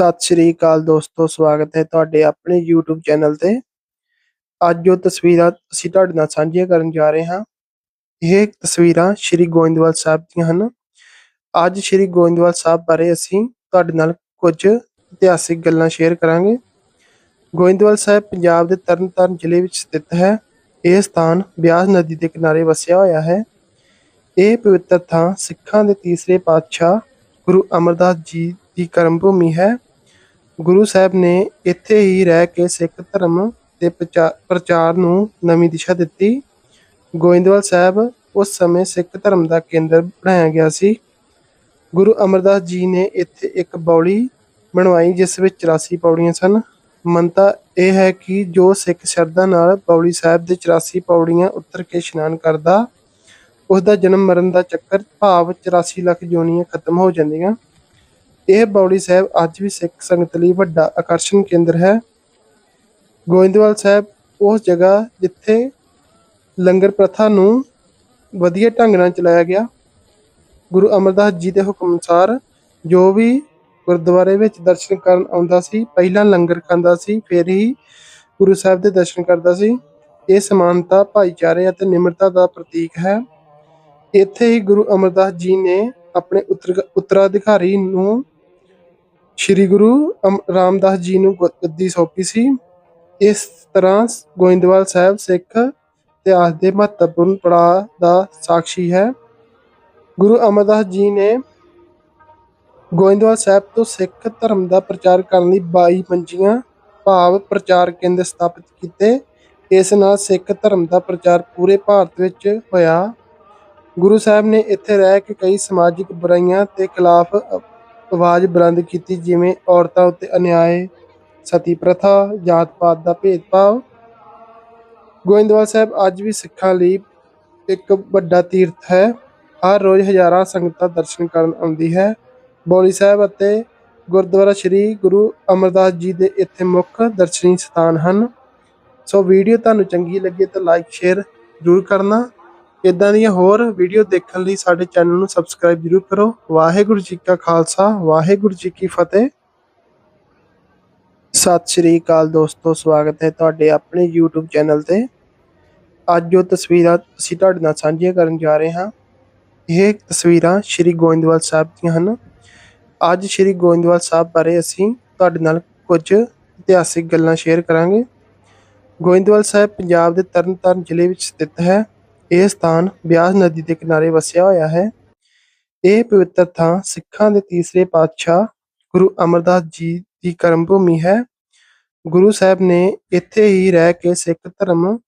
ਸਤਿ ਸ਼੍ਰੀ ਅਕਾਲ ਦੋਸਤੋ, ਸਵਾਗਤ ਹੈ ਤੁਹਾਡੇ ਆਪਣੇ YouTube ਚੈਨਲ ਤੇ। ਅੱਜ ਜੋ ਤਸਵੀਰਾਂ ਅਸੀਂ ਤੁਹਾਡੇ ਨਾਲ ਸਾਂਝੀਆਂ ਕਰਨ ਜਾ ਰਹੇ ਹਾਂ। ਇਹ ਤਸਵੀਰਾਂ ਸ਼੍ਰੀ ਗੋਇੰਦਵਾਲ ਸਾਹਿਬ ਦੀਆਂ ਹਨ। ਅੱਜ ਸ਼੍ਰੀ ਗੋਇੰਦਵਾਲ ਸਾਹਿਬ ਬਾਰੇ ਅਸੀਂ ਤੁਹਾਡੇ ਨਾਲ ਕੁਝ ਇਤਿਹਾਸਿਕ ਗੱਲਾਂ ਸ਼ੇਅਰ ਕਰਾਂਗੇ। ਗੋਇੰਦਵਾਲ ਸਾਹਿਬ ਪੰਜਾਬ ਦੇ ਤਰਨਤਾਰਨ ਜ਼ਿਲ੍ਹੇ ਵਿੱਚ ਸਥਿਤ ਹੈ। ਇਹ ਸਥਾਨ ਬਿਆਸ ਨਦੀ ਦੇ ਕਿਨਾਰੇ ਵਸਿਆ ਹੋਇਆ ਹੈ। ਇਹ ਪਵਿੱਤਰ ਥਾਂ ਸਿੱਖਾਂ ਦੇ ਤੀਸਰੇ ਪਾਤਸ਼ਾਹ ਗੁਰੂ ਅਮਰਦਾਸ ਜੀ ਦੀ ਕਰਮ ਭੂਮੀ ਹੈ। ਗੁਰੂ ਸਾਹਿਬ ਨੇ ਇੱਥੇ ਹੀ ਰਹਿ ਕੇ ਸਿੱਖ ਧਰਮ ਦੇ ਪ੍ਰਚਾ- ਪ੍ਰਚਾਰ ਨੂੰ ਨਵੀਂ ਦਿਸ਼ਾ ਦਿੱਤੀ। ਗੋਇੰਦਵਾਲ ਸਾਹਿਬ ਉਸ ਸਮੇਂ ਸਿੱਖ ਧਰਮ ਦਾ ਕੇਂਦਰ ਬਣਾਇਆ ਗਿਆ ਸੀ। ਗੁਰੂ ਅਮਰਦਾਸ ਜੀ ਨੇ ਇੱਥੇ ਇੱਕ ਬੌਲੀ ਬਣਵਾਈ, ਜਿਸ ਵਿੱਚ 84 ਪੌੜੀਆਂ ਸਨ। ਮੰਨਤਾ ਇਹ ਹੈ ਕਿ ਜੋ ਸਿੱਖ ਸ਼ਰਧਾ ਨਾਲ ਪੌੜੀ ਸਾਹਿਬ ਦੇ 84 ਪੌੜੀਆਂ ਉਤਰ ਕੇ ਇਸ਼ਨਾਨ ਕਰਦਾ ਉਸ ਦਾ ਜਨਮ ਮਰਨ ਦਾ ਚੱਕਰ ਭਾਵ 84 ਲੱਖ ਜੋਨੀਆਂ ਖਤਮ ਹੋ ਜਾਂਦੀਆਂ। ਇਹ ਬੌੜੀ ਸਾਹਿਬ ਅੱਜ ਵੀ ਸਿੱਖ ਸੰਗਤ ਲਈ ਵੱਡਾ ਆਕਰਸ਼ਣ ਕੇਂਦਰ ਹੈ। ਗੋਇੰਦਵਾਲ ਸਾਹਿਬ ਉਹ ਜਗ੍ਹਾ ਜਿੱਥੇ ਲੰਗਰ ਪ੍ਰਥਾ ਨੂੰ ਵਧੀਆ ਢੰਗ ਨਾਲ ਚਲਾਇਆ ਗਿਆ। ਗੁਰੂ ਅਮਰਦਾਸ ਜੀ ਦੇ ਹੁਕਮ ਅਨੁਸਾਰ ਜੋ ਵੀ ਗੁਰਦੁਆਰੇ ਵਿੱਚ ਦਰਸ਼ਨ ਕਰਨ ਆਉਂਦਾ ਸੀ, ਪਹਿਲਾਂ ਲੰਗਰ ਖਾਂਦਾ ਸੀ, ਫਿਰ ਹੀ ਗੁਰੂ ਸਾਹਿਬ ਦੇ ਦਰਸ਼ਨ ਕਰਦਾ ਸੀ। ਇਹ ਸਮਾਨਤਾ, ਭਾਈਚਾਰੇ ਅਤੇ ਨਿਮਰਤਾ ਦਾ ਪ੍ਰਤੀਕ ਹੈ। ਇੱਥੇ ਹੀ ਗੁਰੂ ਅਮਰਦਾਸ ਜੀ ਨੇ ਆਪਣੇ ਉੱਤਰ ਉੱਤਰਾਧਿਕਾਰੀ ਨੂੰ ਸ੍ਰੀ ਗੁਰੂ ਅਮ- ਰਾਮਦਾਸ ਜੀ ਨੂੰ ਗੁ- ਗੱਦੀ ਸੌਂਪੀ ਸੀ। ਇਸ ਤਰ੍ਹਾਂ ਗੋਇੰਦਵਾਲ ਸਾਹਿਬ ਸਿੱਖ ਇਤਿਹਾਸ ਦੇ ਮਹੱਤਵਪੂਰਨ ਪੜਾਅ ਦਾ ਸਾਖੀ ਹੈ। ਗੁਰੂ ਅਮਰਦਾਸ ਜੀ ਨੇ ਗੋਇੰਦਵਾਲ ਸਾਹਿਬ ਤੋਂ ਸਿੱਖ ਧਰਮ ਦਾ ਪ੍ਰਚਾਰ ਕਰਨ ਲਈ 22 ਮੰਜੀਆਂ ਭਾਵ ਪ੍ਰਚਾਰ ਕੇਂਦਰ ਸਥਾਪਿਤ ਕੀਤੇ। ਇਸ ਨਾਲ ਸਿੱਖ ਧਰਮ ਦਾ ਪ੍ਰਚਾਰ ਪੂਰੇ ਭਾਰਤ ਵਿੱਚ ਹੋਇਆ। ਗੁਰੂ ਸਾਹਿਬ ਨੇ ਇੱਥੇ ਰਹਿ ਕੇ ਕਈ ਸਮਾਜਿਕ ਬੁਰਾਈਆਂ ਤੇ ਖਿਲਾਫ ਆਵਾਜ਼ ਬੁਲੰਦ ਕੀਤੀ ਜਿਵੇਂ ਔਰਤਾਂ ਉੱਤੇ ਅਨਿਆਏ, ਸਤੀ ਪ੍ਰਥਾ ਜਾਤ ਪਾਤ ਦਾ ਭੇਦਭਾਵ। ਗੋਇੰਦਵਾਲ ਸਾਹਿਬ, ਅੱਜ ਵੀ ਸਿੱਖਾਂ ਲਈ ਇੱਕ ਵੱਡਾ ਤੀਰਥ ਹੈ। ਹਰ ਰੋਜ਼ ਹਜ਼ਾਰਾਂ ਸੰਗਤਾਂ ਦਰਸ਼ਨ ਕਰਨ ਆਉਂਦੀ ਹੈ। ਬੌਲੀ ਸਾਹਿਬ ਅਤੇ ਗੁਰਦੁਆਰਾ ਸ੍ਰੀ ਗੁਰੂ ਅਮਰਦਾਸ ਜੀ ਦੇ ਇੱਥੇ ਮੁੱਖ ਦਰਸ਼ਨੀ ਸਥਾਨ ਹਨ। ਸੋ ਵੀਡੀਓ ਤੁਹਾਨੂੰ ਚੰਗੀ ਲੱਗੇ ਤਾਂ ਲਾਈਕ ਸ਼ੇਅਰ ਜ਼ਰੂਰ ਕਰਨਾ। ਇਦਾਂ ਦੀਆਂ ਹੋਰ ਵੀਡੀਓ ਦੇਖਣ ਲਈ ਸਾਡੇ ਚੈਨਲ ਨੂੰ ਸਬਸਕ੍ਰਾਈਬ ਜ਼ਰੂਰ ਕਰੋ। ਵਾਹਿਗੁਰੂ ਜੀ ਕਾ ਖਾਲਸਾ, ਵਾਹਿਗੁਰੂ ਜੀ ਕੀ ਫਤਿਹ। ਸਤਿ ਸ਼੍ਰੀ ਅਕਾਲ ਦੋਸਤੋ, ਸਵਾਗਤ ਹੈ ਤੁਹਾਡੇ ਆਪਣੇ YouTube ਚੈਨਲ ਤੇ। ਅੱਜ ਜੋ ਤਸਵੀਰਾਂ ਅਸੀਂ ਤੁਹਾਡੇ ਨਾਲ ਸਾਂਝੀਆਂ ਕਰਨ ਜਾ ਰਹੇ ਹਾਂ। ਇਹ ਤਸਵੀਰਾਂ ਸ਼੍ਰੀ ਗੋਇੰਦਵਾਲ ਸਾਹਿਬ ਦੀਆਂ ਹਨ। ਅੱਜ ਸ਼੍ਰੀ ਗੋਇੰਦਵਾਲ ਸਾਹਿਬ ਬਾਰੇ ਅਸੀਂ ਤੁਹਾਡੇ ਨਾਲ ਕੁਝ ਇਤਿਹਾਸਿਕ ਗੱਲਾਂ ਸ਼ੇਅਰ ਕਰਾਂਗੇ। ਗੋਇੰਦਵਾਲ ਸਾਹਿਬ ਪੰਜਾਬ ਦੇ ਤਰਨਤਾਰਨ ਜ਼ਿਲ੍ਹੇ ਵਿੱਚ ਸਥਿਤ ਹੈ। ਇਹ ਸਥਾਨ ਬਿਆਸ ਨਦੀ ਦੇ ਕਿਨਾਰੇ ਵਸਿਆ ਹੋਇਆ ਹੈ। ਇਹ ਪਵਿੱਤਰ ਥਾਂ ਸਿੱਖਾਂ ਦੇ ਤੀਸਰੇ ਪਾਤਸ਼ਾਹ ਗੁਰੂ ਅਮਰਦਾਸ ਜੀ ਦੀ ਕਰਮ ਭੂਮੀ ਹੈ। ਗੁਰੂ ਸਾਹਿਬ ਨੇ ਇੱਥੇ ਹੀ ਰਹਿ ਕੇ ਸਿੱਖ ਧਰਮ